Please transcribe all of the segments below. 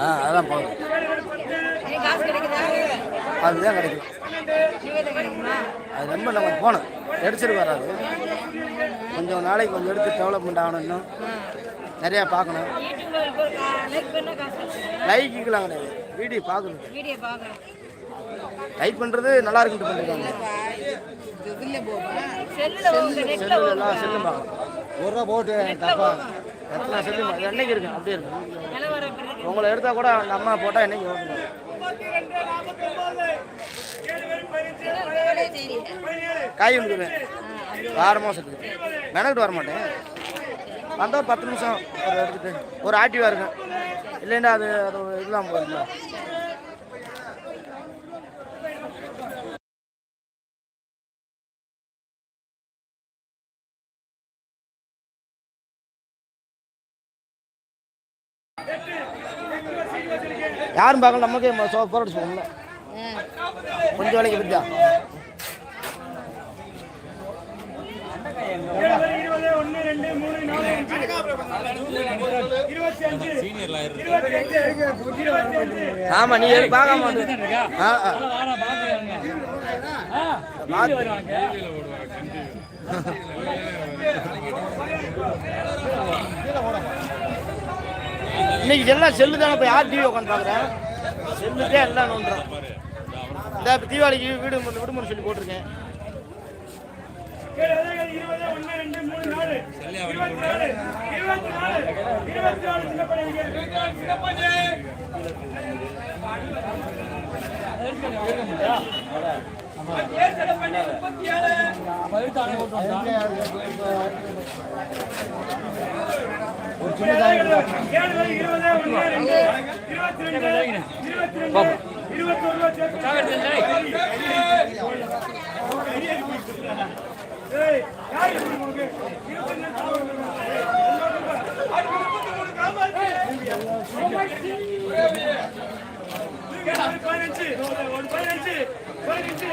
ஆ அதெல்லாம் போதும். அதுதான் கிடைக்கும். அது ரொம்ப நம்ம போகணும் எடுத்துட்டு வராது. கொஞ்சம் நாளைக்கு கொஞ்சம் எடுத்து டெவலப்மெண்ட் ஆகணும் இன்னும். நிறையா பார்க்கணும். யூடியூப்ல லைக் லைக்குலாம் கிடையாது. வீடியோ பார்க்கணும் லைக் பண்ணுறது நல்லா இருக்குன்ட்டு பண்ணிருக்காங்க. செல்லில் உங்க நெட்டில் செல்லு பார்க்கணும் ஒரு ரூபா போட்டு தப்பா. எத்தனை செல்லு இது என்னைக்கு இருக்கு? அப்படியே இருக்கு எப்படி இருக்கு. உங்களை எடுத்தால் கூட அந்த அம்மா போட்டால் என்னைக்கு ஓட்டணும் காய் வந்துடுவேன் வாரமாக சுற்றுது மெனக்கிட்டு வர மாட்டேன் வந்தால் பத்து நிமிஷம் ஒரு எடுத்துட்டு ஒரு ஆக்டிவாக இருக்கும். இல்லைன்னா அது அது ஒரு இதெல்லாம் போயிருந்தா யாரும் பார்க்கல நமக்கே போராட்டம் சொல்லல கொஞ்சம் வேலைக்கு பத்தியா ஆமா நீ எதுவும் பார்க்க மாட்டேன் இன்னைக்கு எல்லாம் செல்லு தானே இப்போ யார் டிவி உட்காந்து பார்க்குறேன் செல்லுக்கே எல்லாம் நோண்டுறேன் இந்த இப்போ தீபாவளிக்கு வீடு விடுமுறை சொல்லி போட்டிருக்கேன். பதினஞ்சு பதினஞ்சு பதினஞ்சு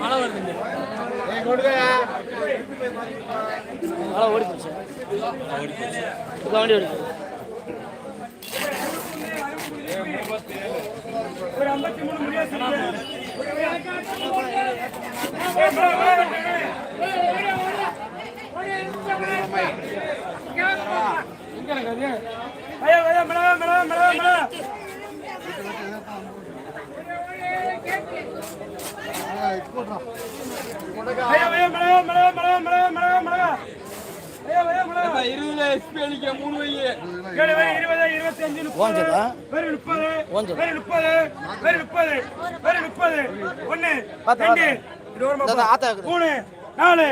மழை ஓடி போச்சு இப்போ வண்டி ஓடி போகுது. ஓஞ்சதா ஓஞ்சது பார்த்தா, இந்த ஆத்தா இருக்குது மூணு நாலு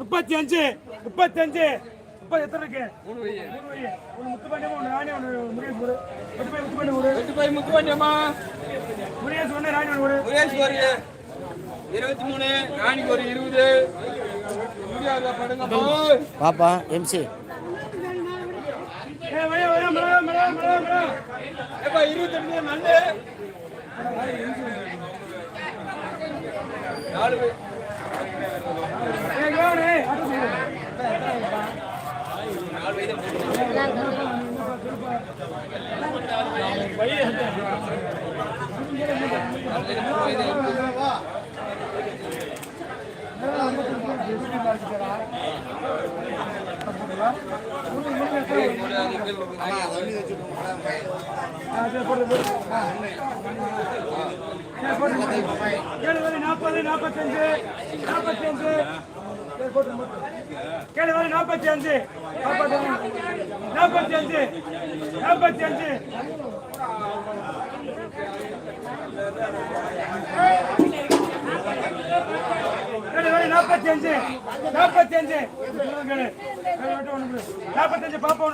முப்பத்தி அஞ்சு முப்பத்தி அஞ்சு முப்பது எத்தனை இருக்கு மூணு வை. ஒண்ணு முத்துப்பாண்டியம்மா, ஒண்ணு ராணி, ஒண்ணு முருகேஷ் ஒரு. எட்டு பை முத்துப்பாண்டி ஒரு. எட்டு பை முத்துப்பாண்டியம்மா முருகேஷ் ஒண்ணு, ராணி ஒண்ணு ஒரு இருபத்தி மூணு ராணிக்கு ஒரு இருபது. பாப்பா எம்சி வையா, நாற்பது நாற்பத்தஞ்சு நாற்பத்தஞ்சு சரி, நாற்பத்தி அஞ்சு நாற்பத்தஞ்சு நாற்பத்தி அஞ்சு நாற்பத்தி அஞ்சு ஏழு நாற்பத்தி அஞ்சு நாற்பத்தி அஞ்சு நாற்பத்தஞ்சு பாப்பா